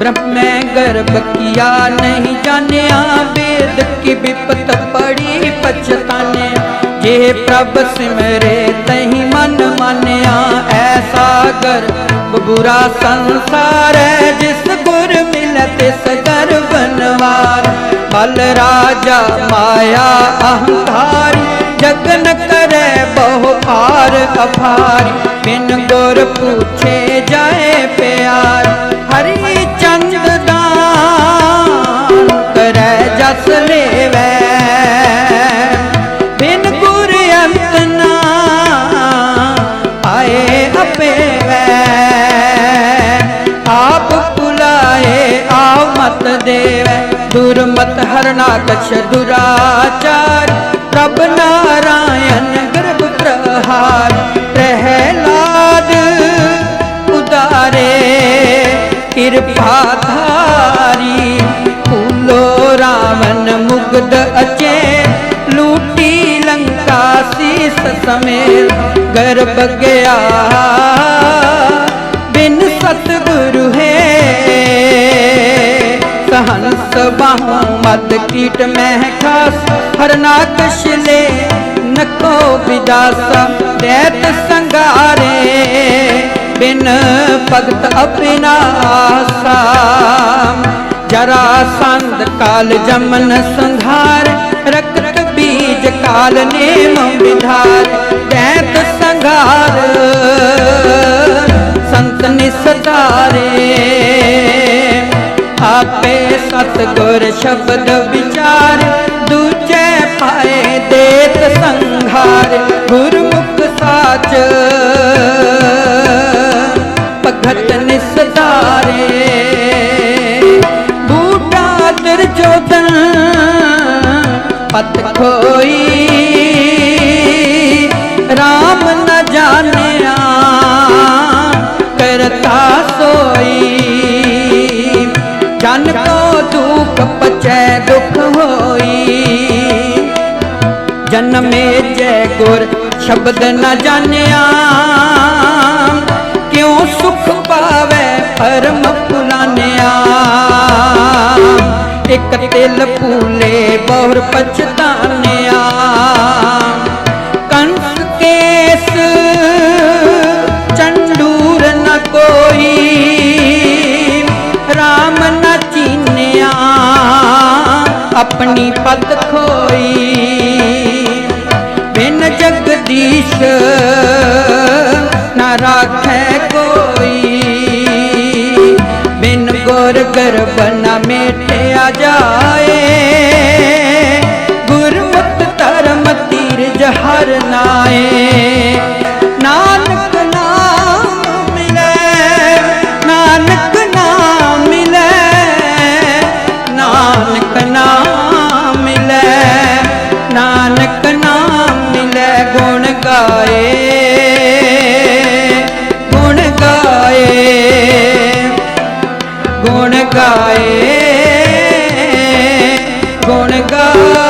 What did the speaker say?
ਬ੍ਰਹਮੈ ਗਰਭ ਕੀਆ ਨਹੀਂ ਜਾਣਿਆ, ਵੇਦ ਕੀ ਵਿਪਤ ਪੜੀ ਪਛਤਾਨਿਆ ਜੇ ਪ੍ਰਭ ਸਿਮਰੇ ਤਹੀਂ ਮਨ ਮਾਨਿਆ ਐਸਾ ਗਰਭ ਬੁਰਾ ਸੰਸਾਰ ਹੈ, ਜਿਸ ਗੁਰ ਮਿਲੇ ਤਿਸ ਗਰ ਬਨਵਾਰ। ਬਲ ਰਾਜਾ ਮਾਇਆ ਅਹੰਕਾਰ ਜਗਨ ਕਰੇ ਬਹੁ ਭਾਰ ਅਪਾਰ। ਬਿਨ ਗੁਰ ਪੁੱਛੇ ਰਸ ਲੇਵੈ ਬਿਨ ਗੁਰ ਅੰਤ ਨਾ ਆਏ ਅਪੇਵੈ ਆਪ ਪੁਲਾਏ ਆਉ ਮਤ ਦੇਵੈ। ਦੁਰਮਤ ਹਰਨਾ ਕਛ ਨਾਰਾਇਣ ਗਰਭ ਪ੍ਰਹਾਰ ਪ੍ਰਹਿਲਾਦ ਉਦਾਰੇ, ਕਿਰਪਾ ਤਿਸ ਸਮੇ ਗਰਬ ਗਿਆ। ਬਿਨ ਸਤਗੁਰੂ ਹੈ। ਸਹੰਸ ਬਾਹੂ ਮਦ ਕੀਟ ਮਹਿ ਖਾਸ। ਹਰਨਾਥ ਸ਼ਿਲੇ ਨਕੋ ਵਿਦਾਸਾ। ਦੇਤ ਸੰਗਾਰੇ ਬਿਨ ਭਗਤ ਅਪਿਨਾਸਾ। ਜਰਾ ਸੰਦ ਕਾਲ ਜਮਨ ਸੰਘਾਰ काल नेम विधार दैत संघार संत निसतारे आपे सतगुर शब्द विचार दूजे पाए देत संघार गुरमुख साच भगत निसतारे बूटा दुर्योधन पत खोई ਜਨ ਕੋ ਦੁਖ ਪਚੈ ਦੁਖ ਹੋਈ। ਜਨਮੇ ਜੈ ਗੁਰ ਸ਼ਬਦ ਨ ਜਾਣਿਆ। ਕਿਉ ਸੁਖ ਪਾਵੇ ਪਰਮ ਪੁਲਾਨਿਆ ਇਕ ਤਿਲ ਪੂਲੇ ਬਹੁਰ ਪਛਤਾਨਿਆ ਆਪਣੀ ਖੋਈ। ਬਿਨ ਜਗਦੀਸ਼ ਨਾ ਰਾਖੈ ਗਾਏ ਗੁਣ ਗਾਏ ਗੁਣ ਗੁਣ ਗਾਏ।